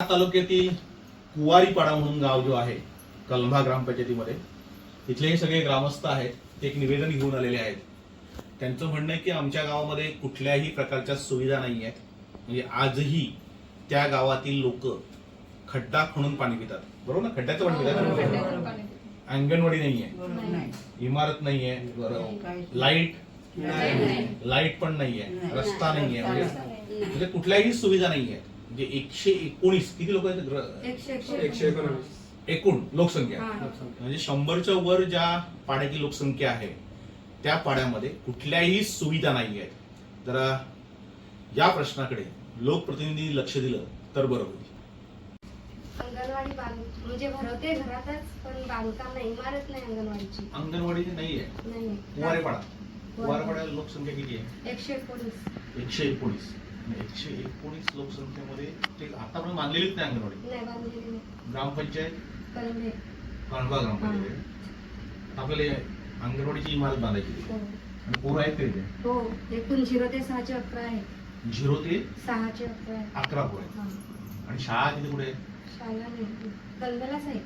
तालुक्यातील कुवारीपाडा म्हणून गाव जो आहे कलंभा ग्रामपंचायतीमध्ये इथले हे सगळे ग्रामस्थ आहेत ते एक निवेदन घेऊन आलेले आहेत. त्यांचं म्हणणं आहे की आमच्या गावामध्ये कुठल्याही प्रकारच्या सुविधा नाही आहेत. म्हणजे आजही त्या गावातील लोक खड्डा खणून पाणी पितात. बरोबर ना? खड्ड्याचं पाणी पितात. ना? अंगणवाडी नाहीये इमारत नाहीये बरं. लाइट लाइट पण नाहीये रस्ता नाहीये म्हणजे म्हणजे कुठल्याही सुविधा नाहीये म्हणजे एकशे एकोणीस किती लोक आहेत? एकशे एकोणीस. एकूण लोकसंख्या. हा. म्हणजे शंभरच्या वर ज्या पाड्याची लोकसंख्या आहे त्या पाड्यामध्ये कुठल्याही सुविधा नाही आहेत तर या प्रश्नाकडे लोकप्रतिनिधी लक्ष दिलं तर बरं होईल. अंगणवाडी म्हणजे भरवते घरातच पण बांधकाम नाही इमारत नाही अंगणवाडीची. अंगणवाडी नाहीये. नाही कुवारेपाडा कुवारेपाड्याला लोकसंख्या किती आहे? एकशे एकोणीस. एकशे एकोणीस. एकशे एकोणीस लोकसंख्येमध्ये ते आतापर्यंत बांधलेलीच नाही अंगणवाडी. नाही बांधलेली नाही. ग्रामपंचायत? कांडवा ग्रामपंचायत. आपल्याला अंगणवाडीची इमारत बांधायची आहे. हो. आणि पोरं आहेत तरी हो एकूण झिरो ते सहाचे अकरा आहे. झिरो ते सहाचे अकरा आहे. अकरा पोरं आहेत. हा. आणि शाळा किती पुढे आहे शाळा नाही. आहे.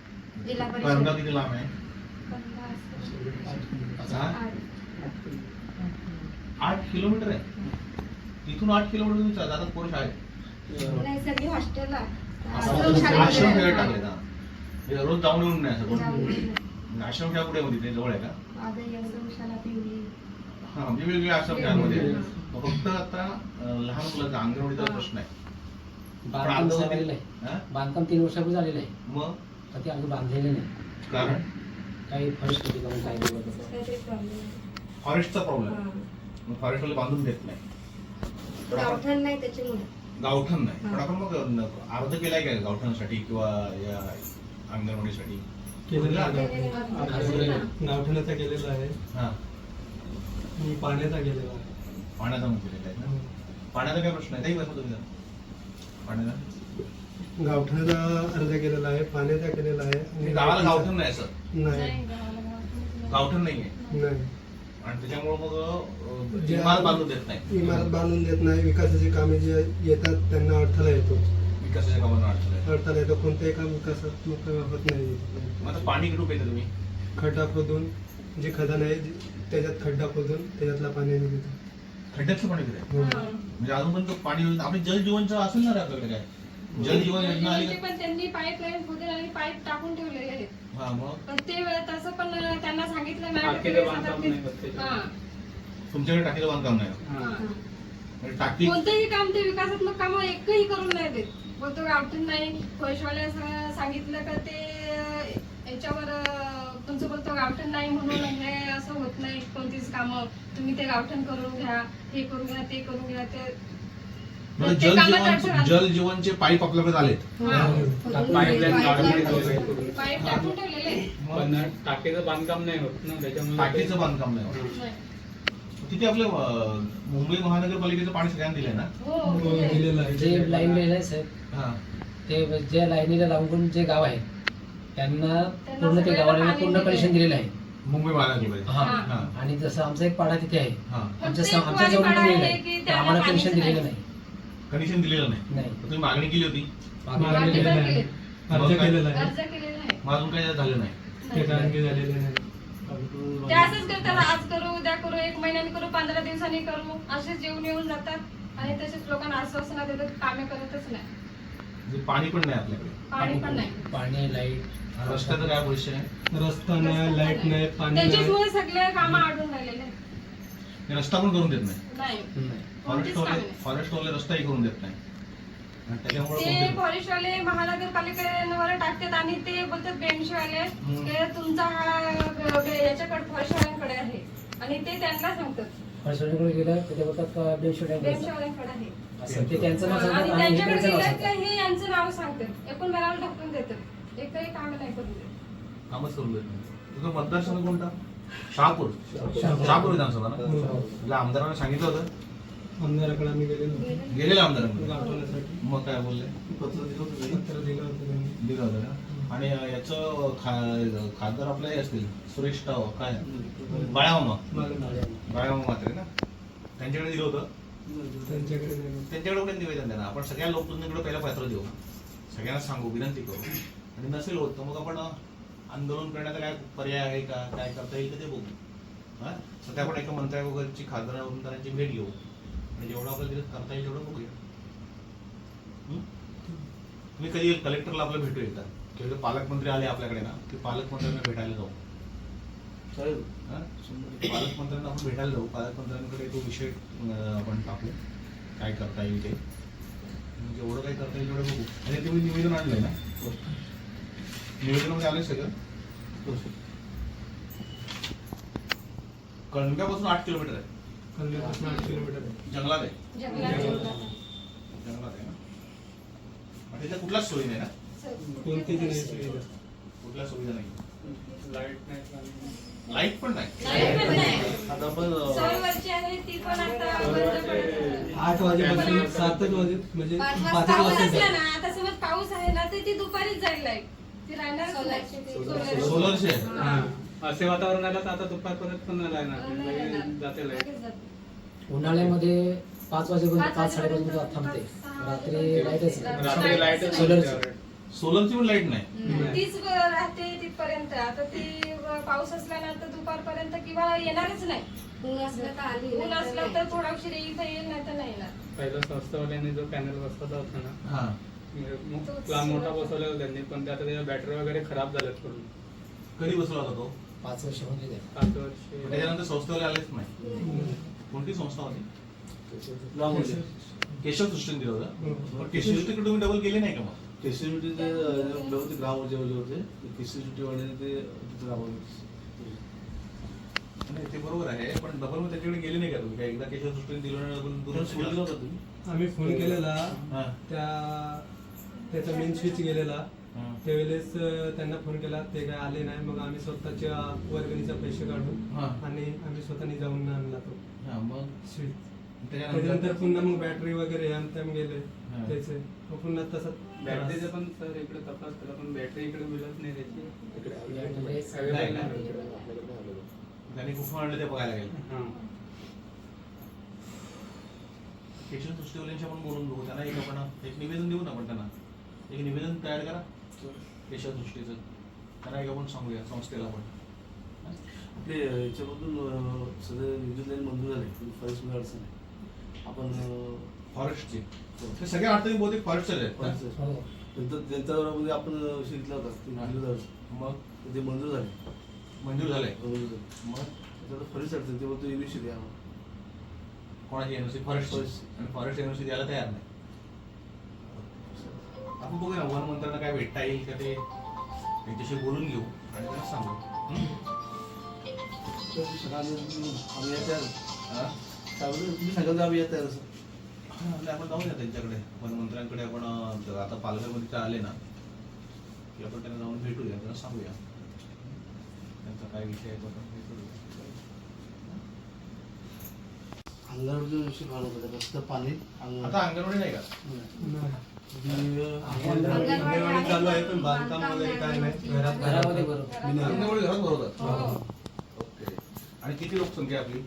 जिल्हा परिषद. किती लांब आहे. हा? आठ. किलोमीटर आहे. तिथून आठ किलोमीटर जातात पोरं शाळेत. नाही सगळी हॉस्टेलला आश्रम आश्रम खेळत टाकले ना हे. रोज जाऊन येऊन नाही असं कोण? आश्रम खेळा कुठे मध्ये ते जवळ आहे का? हा म्हणजे वेगवेगळे आश्रम खेळामध्ये फक्त आता लहान मुलांचा अंगणवाडीचा. प्रश्न आहे. बांधकाम झालेलं आहे हा? बांधकाम तीन वर्षापूर्वी झालेलं आहे. मग? पण ते अजून बांधलेले नाही. कारण? काही फरक होती प्रॉब्लेम आहे. फॉरेस्टचा प्रॉब्लेम हा. मग फॉरेस्टवाले बांधून देत नाही. गावठाण नाही त्याच्यामुळे. गावठण नाही. पण आपण मग न- अर्ज केलाय का गावठणासाठी किंवा या अंगणवाडीसाठी? केलेलं आहे. गावठाणाचा केलेला आहे. हा. आणि पाण्याचा केलेला आहे. पाण्याचा मग केलेला आहे ना? पाण्याचा काय प्रश्न आहे? काही बसा तुम्ही जरा. पाण्याचा? गावठाणाचा अर्ज केलेला आहे पाण्याचा केलेला आहे. आणि गावाला गावठण नाही असं नाही. नाही, गावठाण गावठण नाहीये. नाही. आणि त्याच्यामुळे मग इमारत बांधून देत नाही. इमारत बांधून देत नाही विकासाची कामे जे येतात त्यांना अडथळा येतो. विकासाच्या कामांना अडचण आहे अडथळा येतो. कोणतेही काम विकासात्मक होत नाही. मग आता पाणी कुठून येतं तुम्ही? खड्डा खोदून जे खदान आहे त्याच्यात खड्डा खोदून त्याच्यातला पाणी निघतो खड्ड्यातलं पाणी कुठे हो. म्हणजे अजूनपर्यंत पाणी आपली जल जीवनचं असेल ना रे आपल्याकडे काय? जल जीवन योजना आली म्हणजे का? पण त्यांनी पाईपलाईन खोदेल आणि पाईप टाकून ठेवलेले आहेत. हा मग? पण ते वेळ तसं पण त्यांना सांगितलं नाही टाकीचं की बांधकाम ते- नाही होत त्याच्यात. हा, तुमच्याकडे टाकीचं बांधकाम नाही? हा. म्हणजे टाकी कोणतंही काम ते विकासात्मक काम एकही करून नाही देत. बोलतो गावठून नाही. पैशावाले सांगितलं का ते अं, याच्यावर अं, तुमचं बोलतो गावठण नाही म्हणून हे असं होत नाही. कोणतीच कामं तुम्ही ते गावठण करून घ्या हे करून घ्या ते करून घ्या ते म्हणजे जल जीवन. जल जीवनचे पाईप आपल्याकडे आलेत हा. पाईप टाकून ठेवलेले आहे. पण टाकीचं बांधकाम नाही होत ना त्याच्यामुळे टाकीचं बांधकाम नाही होत. नाही. तिथे आपलं अं, मुंबई महानगरपालिकेचं पाणी सगळ्यांना दिलंय ना हो हो, आहे जे लाईन आहे साहेब हा ते जे लाईनीला लागून जे गाव आहे त्यांना पूर्ण ते गावाला पूर्ण. कनेक्शन दिलेलं आहे मुंबई महानगरपालिका हा हा. आणि जसं आमचा एक पाडा तिथे आहे हा आमच्या आमच्या जवळ आम्हाला कनेक्शन दिलेलं नाही. कनेक्शन दिलेलं नाही. नाही. तुम्ही मागणी केली होती. मागणी मागणी केलेलं पण आहे. केली. अर्ज केलेला आहे. अर्ज केलेला आहे मग अजून काही झालं नाही. ते झालेले नाही. असंच करतात. आज करू उद्या करू एक महिन्याने करू पंधरा दिवसांनी करू. असेच येऊन येऊन जातात. आणि तसेच लोकांना आश्वासना देतात कामे करतच नाही. म्हणजे पाणी पण नाही आपल्याकडे. पाणी पण नाही. पाणी लाइट रस्त्याचं काय भविष्य आहे? रस्ता नाही लाइट नाही. पाणी त्याच्याचमुळे सगळे कामं अडून राहिलेले आहेत. रस्ता पण करून देत नाही. नाही. नाही. नाही. फॉरेस्टवाले रस्ताही करून देत नाही. आणि त्याच्यामुळे ते कोणते- फॉरेस्टवाले महानगरपालिकेवर टाकतात आणि ते बोलतात बेंचवाले हम्म. की तुमचा हा याच्याकडे फॉरेस्टवाल्यांकडे आहे. आणि ते त्यांना सांगतात. फळसोडीकडे गेलं तर ते बोलतात का बेनशोड्या बेंचवाल्यांकडे आहे. असं ते त्यांचं नाव आणि सांगतात. आणि हे त्यांच्याकडे गेलं का हे यांचं नाव सांगतात. एकूण बराबर ढकलून देतात. एकही काम नाही करून देत. कामच करून देत नाही. तुझा मतदारसंघ कोणता? शहापूर. विधानसभा ना? आमदारांना सांगितलं होतं. आमदाराकडे आम्ही गेलेलो गेले. गेलेल्या आमदारांकडे? गावठाणासाठी मग काय बोलले? पत्र दिलं होतं त्यांनी. दिलं होतं ना आणि अं, याचं खा खासदार आपले हे असतील सुरेश टाव काय? बाळामामा. मागे बाळामामा म्हात्रे ना? त्यांच्याकडे दिलं होतं? त्यांच्याकडे. त्यांच्याकडे पण निवेदन द्या ना. आपण सगळ्या लोकप्रतिनिधीकडे पहिला पत्र देऊ. सगळ्यांना सांगू विनंती करू. आणि नसेल होत तर मग आपण आंदोलन करण्याचा काय पर्याय आहे का? काय करता येईल का ते बघू हा? सध्या आपण एका मंत्र्या वगैरेची खासदार आमदारांची भेट घेऊ. आणि जेवढं आपल्याला तिथे करता येईल तेवढं बघूया. हं? तुम्ही कधी कलेक्टरला आपलं भेटू एकदा. किंवा पालकमंत्री आले आपल्याकडे ना की पालकमंत्र्यांना भेटायला जाऊ. चालेल. हा? पालकमंत्र्यांना आपण भेटायला जाऊ. पालकमंत्र्यांकडे तो विषय आपण टाकू. काय करता येईल ते. जेवढं काही करता येईल तेवढं बघू. आणि तुम्ही निवेदन आणलंय ना? निवेदनामध्ये आलंय सगळं? कणक्यापासून आठ किलोमीटर आहे. कल्याणपासून आठ किलोमीटर. जंगलात आहे जंगलात ना? मग त्याच्या कुठलाच सोयी नाही ना? कोणतीच नाही सुविधा कुठल्या सुविधा नाही. लाइट नाही पाणी लाइट पण नाही. लाइट पण नाही. आता आपण सौर वरची आहे ती पण आता बंद पडत आहे. आठ वाजेपासून सातच वाजे म्हणजे पाच वाजता असला ना आता समज पाऊस आहे ना तर ती दुपारीच जाईल लाइट ती राहणारच सोलारची. हा. असे वातावरण आलं तर आता दुपारपर्यंत पण नाही नाही लागणार. जाते. लाइट. उन्हाळ्यामध्ये पाच वाजेपर्यंत पाच पाच साडेपाच थांबते. रात्री लाइट सोलरची. सोलरची पण लाइट नाही. तीच राहते तिथपर्यंत. आता ती पाऊस असला ना तर दुपारपर्यंत किंवा येणारच नाही. ऊन असलं तर थोडा उशीर येईल तर येईल नाही तर नाही येणार. पहिलं संस्थावाल्याने जो पॅनल बसवला होता ना हा. प्लान मोठा बसवला होता त्यांनी पण त्याच्या बॅटरी वगैरे खराब झाल्यात पूर्ण. कधी बसवला होता तो? पाच वर्ष होते ते. पाच वर्ष. त्याच्यानंतर संस्थेवाले आलेच नाही. कोणती संस्था होती? केशव सृष्टीने दिलं होतं. केशव सृष्टीकडे तुम्ही डबल गेले नाही का मग? केसीबीटी ते अं, होते ग्राम पंचायतीचे होते केसीबीटी वाल्याने ते तिथे राबवले. नाही ते बरोबर आहे पण डबल मग त्याच्याकडे गेले नाही का तुम्ही? काय एकदा केशव सृष्टीने दिलं दुरुस्त सोडलं केलं होतं तुम्ही? आम्ही फोन केलेला हा. त्या त्याचा मेन स्विच गेलेला. त्यावेळेस त्यांना फोन केला ते काय आले नाही मग आम्ही स्वतःच्या वर्गणीचा पैसे काढून हा. आणि आम्ही स्वतःनी जाऊन आणला तो. हा मग? स्विच त्याच्यानंतर? त्याच्यानंतर पुन्हा मग बॅटरी वगैरे त्याम गेले. हा. त्याचे. मग पुन्हा तसंच बॅटरीचं पण सर इकडे तपास केला पण बॅटरी इकडे मिळत नाही त्याची. Available नाही. त्यांनी कुठून आणलं ते बघायला गेलं. केशव सृष्टीवाल्यांशी आपण बोलून बघू. त्यांना एक आपण एक निवेदन देऊ ना आपण त्यांना. एक निवेदन तयार करा. केशव सृष्टीचं त्यांना एक आपण सांगूया संस्थेला आपण आपले याच्यामधून सगळे विद्युत लाईन मंजूर झाले. फॉरेस्टमध्ये अडचण आहे. आपण फॉरेस्टचे. ते सगळे अडचणी बहुतेक फॉरेस्टचे आहेत ना? forest- हो. नंतर जनतामध्ये आपण विषय घेतला होता. हा. मग? ते मंजूर झाले. मंजूर झालंय मंजूर झाले. मग? त्याच्यात फॉरेस्ट अडचण ते बोलतो युनिव्हर्सिटी द्या कोणाची एनओसी फॉरेस्ट Forest. आणि फॉरेस्ट एनओसी द्यायला तयार नाही. आपण बघूया वन मंत्र्यांना काय भेटता येईल का ते. त्यांच्याशी बोलून घेऊ आणि त्यांना सांगू? तर तुम्ही सांगाल तर आम्ही या तयार असं हा, म्हणजे आपण जाऊया त्यांच्याकडे वन मंत्र्यांकडे आपण आता पालघरमध्ये ते आले ना की आपण त्यांना जाऊन भेटूया त्यांना सांगूया. त्यांचा काय विषय आहे तो आपण हे काढला होता फक्त पाणी अंगणवाडी आता अंगणवाडी नाही का? अंगणवाडी चालू आहे पण बांधकाम वगैरे काय नाही. घरात घरामध्ये बरोबर. अंगणवाडी घरात भरवतात हो. ओके. आणि किती लोकसंख्या आहे आपली?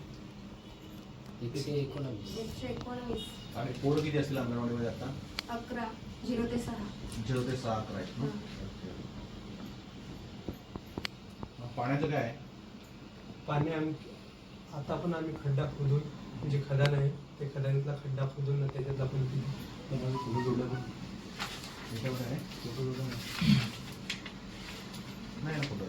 एकशे एकोणावीस. एकशे एकोणवीस. आणि पोरं किती असतील अंगणवाडीमध्ये आता? अकरा. झिरो ते सहा. झिरो ते सहा अकरा आहेत ना? ओके. मग पाण्याचं काय आहे? पाणी आम्ही आता पण आम्ही खड्डा खोदून म्हणजे खडा नाही ते खड्ड्यातला खड्डा खोदून ना त्याच्यात आपण नाही फोटो